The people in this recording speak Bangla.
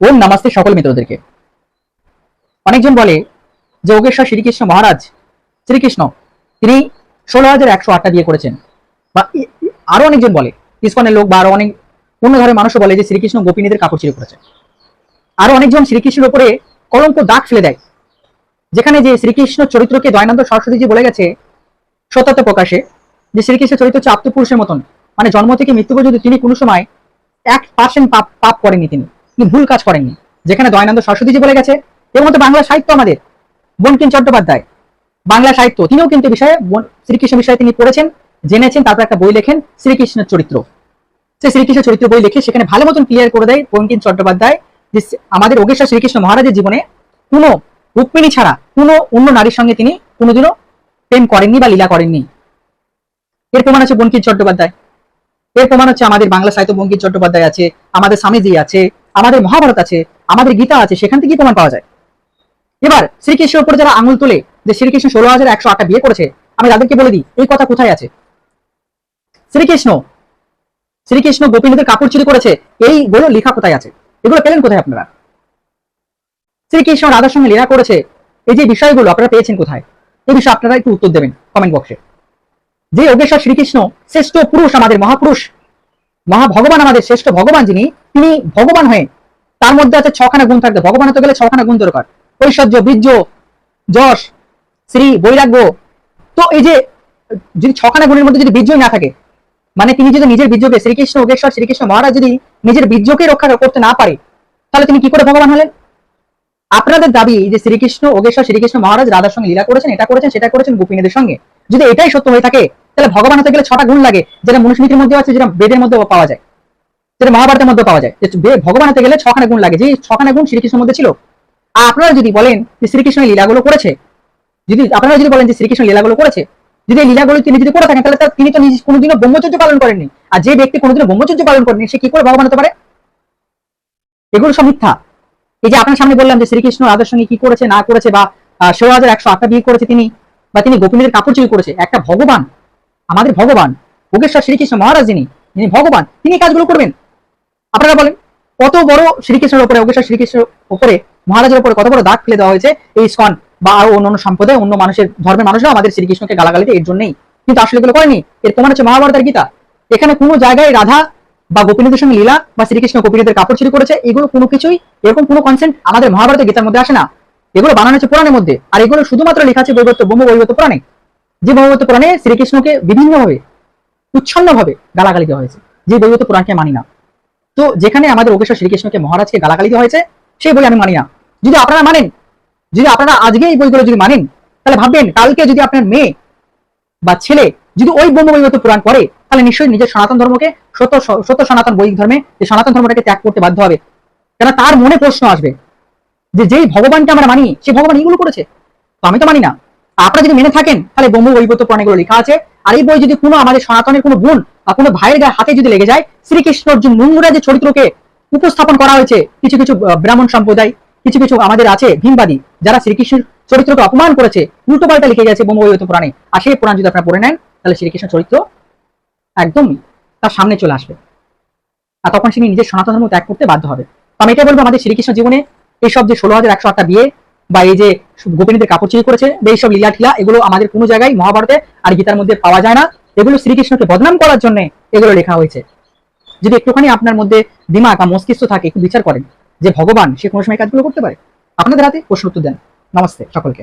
ওম নামাস্তে সকল মিত্রদেরকে। অনেকজন বলে যে যোগেশ্বর শ্রীকৃষ্ণ মহারাজ, শ্রীকৃষ্ণ, তিনি ষোলো হাজার একশো আটটা বিয়ে করেছেন। বা আরও অনেকজন বলে, ইস্কনের লোক বা আরও অনেক অন্য ধরনের মানুষও বলে যে, শ্রীকৃষ্ণ গোপিনীদের কাপড় চিরে করেছে আরও অনেকজন শ্রীকৃষ্ণের উপরে কলঙ্ক দাগ ফেলে দেয়, যেখানে যে শ্রীকৃষ্ণ চরিত্রকে দয়ানন্দ সরস্বতীজি বলে গেছে সতত প্রকাশে, যে শ্রীকৃষ্ণ চরিত্র হচ্ছে আত্মপুরুষের মতন। মানে জন্ম থেকে মৃত্যু পর্যন্ত তিনি কোনো সময় এক পার্সেন্ট পাপ পাপ করেননি তিনি। তিনি ভুল কাজ করেননি। যেখানে দয়ানন্দ সরস্বতীজি বলে গেছে এবং মতো বাংলা সাহিত্য আমাদের বঙ্কিম চট্টোপাধ্যায়। বাংলা সাহিত্য, তিনিও কিন্তু বিষয়ে শ্রীকৃষ্ণ বিষয়ে তিনি পড়েছেন, জেনেছেন, তারপর একটা বই লেখেন, শ্রীকৃষ্ণের চরিত্র। সে শ্রীকৃষ্ণ চরিত্র বই লিখে সেখানে ভালো মতন ক্লিয়ার করে দেয় বঙ্কিম চট্টোপাধ্যায় যে আমাদের ওগেশ্বর শ্রীকৃষ্ণ মহারাজের জীবনে কোনো রুক্মিণী ছাড়া, কোনো অন্য নারীর সঙ্গে তিনি কোনোদিনও প্রেম করেননি বা লীলা করেননি। এর প্রমাণ হচ্ছে বঙ্কিম চট্টোপাধ্যায়। এর প্রমাণ হচ্ছে আমাদের বাংলা সাহিত্য বঙ্কিম চট্টোপাধ্যায় আছে, আমাদের স্বামীজি আছে আমাদের মহাভারত আছে, আমাদের গীতা আছে, সেখান থেকে প্রমাণ পাওয়া যায়। এবার শ্রীকৃষ্ণের উপরে যারা আঙুল তোলে যে শ্রীকৃষ্ণ ষোলো হাজার একশো আটটা বিয়ে করেছে, আমি তাদেরকে বলে দিই, এই কথা কোথায় আছে? শ্রীকৃষ্ণ শ্রীকৃষ্ণ গোপীনাথের কাপড় চুরি করেছে এইগুলো লেখা কোথায় আছে? এগুলো পেলেন কোথায় আপনারা? শ্রীকৃষ্ণ রাধার সঙ্গে লীলা করেছে, এই যে বিষয়গুলো আপনারা পেয়েছেন কোথায়? এই বিষয়ে আপনারা একটু উত্তর দেবেন কমেন্ট বক্সে যে যোগেশ্বর শ্রীকৃষ্ণ শ্রেষ্ঠ পুরুষ আমাদের মহাপুরুষ মহা ভগবান আমাদের শ্রেষ্ঠ ভগবান যিনি তিনি ভগবান হয়ে তার মধ্যে আছে ছখানা গুণ থাকবে ভগবান হতে গেলে ছখানা গুণ দরকার। ঐশ্বর্য, বীর্য, যশ, শ্রী, বৈরাগ্য। তো এই যে, যদি ছখানা গুণের মধ্যে যদি বীর্যই না থাকে মানে তিনি যদি নিজের বীর্যকে শ্রীকৃষ্ণ, যোগেশ্বর, শ্রীকৃষ্ণ মহারাজ যদি নিজের বীর্যকে রক্ষা করতে না পারে, তাহলে তিনি কি করে ভগবান হলেন? আপনাদের দাবি যে শ্রীকৃষ্ণ ওগেশ্বর শ্রীকৃষ্ণ মহারাজ রাধার সঙ্গে লীলা করেছেন, এটা করেছেন, সেটা করেছেন গোপিনীদের সঙ্গে। যদি এটাই সত্য হয়ে থাকে, তাহলে ভগবান হতে গেলে ছটা গুণ লাগে, যেটা মনুষ্যনীতির মধ্যে আছে, যেটা বেদের মধ্যে পাওয়া যায়। যেটা মহাভারতের মধ্যে পাওয়া যায়। যে ভগবান হতে গেলে ছখানা গুণ লাগে। যে ছখানা গুণ শ্রীকৃষ্ণের মধ্যে ছিল। আর আপনারা যদি বলেন যে শ্রীকৃষ্ণ এই লীলাগুলো করেছে, যদি আপনারা যদি বলেন যে শ্রীকৃষ্ণ লীলাগুলো করেছে, যদি এই লীলাগুলো তিনি যদি করে থাকেন, তাহলে তিনি তো নিজ কোনোদিনও ব্রহ্মচর্য পালন করেননি। আর যে ব্যক্তি কোনোদিনও ব্রহ্মচর্য পালন করেনি, সে কি করে ভগবান হতে পারে? এগুলো সব মিথ্যা। এই যে আপনার সামনে বললাম যে শ্রীকৃষ্ণ রাধার সঙ্গে কি করেছে, না করেছে, বা ষোলো হাজার একশো আটটা বিয়ে করেছে তিনি, বা তিনি গোপিনীদের কাপড় চুরি করেছে। একটা ভগবান, আমাদের ভগবান, যোগেশ্বর শ্রীকৃষ্ণ মহারাজ যিনি ভগবান, তিনি কাজগুলো করবেন। আপনারা বলেন, কত বড় শ্রীকৃষ্ণের উপরে যোগেশ্বর শ্রীকৃষ্ণের উপরে, মহারাজের উপরে কত বড় দাগ ফেলে দেওয়া হয়েছে? এই স্কন বা আরও অন্যান্য সম্প্রদায়, অন্য মানুষের, ধর্মের মানুষরা আমাদের শ্রীকৃষ্ণকে গালাগালিতে এর জন্যই। কিন্তু আসলে এগুলো করেনি। এর প্রমাণ হচ্ছে মহাভারতের গীতা। এখানে কোনো জায়গায় রাধা বা গোপীনাথের সঙ্গে লীলা বা শ্রীকৃষ্ণ গোপীনাথের কাপড় চুরি করেছে, এগুলো কোনো কিছুই, এরকম কোনো কনসেন্ট আমাদের মহাভারতের গীতার মধ্যে আসে না। এগুলো বানানো হচ্ছে পুরাণের মধ্যে। আর এগুলো শুধুমাত্র লেখা আছে বৈবত্য ব্রহ্ম বৈবত্য পুরাণে। যে বৈবত্য পুরাণে শ্রীকৃষ্ণকে বিভিন্নভাবে, উচ্ছন্নভাবে গালাগালি দেওয়া হয়েছে। যে বৈবত্য পুরাণকে মানি না। তো যেখানে আমাদের ওকেশ্বর শ্রীকৃষ্ণকে মহারাজকে গালাগালি দেওয়া হয়েছে, সেই বই আমি মানি না। যদি আপনারা মানেন, যদি আপনারা আজকে এই বইগুলো যদি মানেন, তাহলে ভাববেন কালকে যদি আপনার মেয়ে বা ছেলে যদি ওই ব্রহ্ম বৈবত্য পুরাণ পড়ে, তাহলে নিশ্চয়ই নিজের সনাতন ধর্মকে, সত্য সত্য সনাতন বৈদিক ধর্মে, যে সনাতন ধর্মটাকে ত্যাগ করতে বাধ্য হবে। কেন তার মনে প্রশ্ন আসবে যে যেই ভগবানকে আমরা মানি সেই ভগবান এইগুলো করেছে? তো আমি তো মানি না। আপনারা যদি মেনে থাকেন, তাহলে ব্রহ্ম বৈবত্য পুরাণেগুলো লেখা আছে। আর এই বই যদি কোনো আমাদের সনাতনের কোনো গুণ বা কোনো ভাইয়ের গায়ে হাতে যদি লেগে যায় শ্রীকৃষ্ণর যে নোংরা যে চরিত্রকে উপস্থাপন করা হয়েছে, কিছু কিছু ব্রাহ্মণ সম্প্রদায়, কিছু কিছু আমাদের আছে ভীমবাদী, যারা শ্রীকৃষ্ণের চরিত্রকে অপমান করেছে, উল্টো পাল্টা লিখে গেছে ব্রহ্মবৈবত পুরাণে। আর সেই পুরাণ যদি আপনারা পড়ে নেন, তাহলে শ্রীকৃষ্ণ চরিত্র একদম তার সামনে চলে আসবে। আর তখন সে নিজের সনাতন ধর্ম ত্যাগ করতে বাধ্য হবে। তো আমি এটাই বলব আমাদের শ্রীকৃষ্ণ জীবনে এইসব যে ষোলো হাজার একশো আটটা বিয়ে বা এই যে গোপিনীদের কাপড় চুরি করেছে এইসব লীলা ঠিলা, এগুলো আমাদের কোনো জায়গায় মহাভারতে আর গীতার মধ্যে পাওয়া যায় না। এগুলো শ্রীকৃষ্ণকে বদনাম করার জন্য এগুলো লেখা হয়েছে। যদি একটুখানি আপনার মধ্যে দিমাগ বা মস্তিষ্ক থাকে, একটু বিচার করেন যে ভগবান সে কোনো সময় কাজগুলো করতে পারে? আপনাদের হাতে প্রশ্ন উত্তর দেন। নমস্তে সকলকে।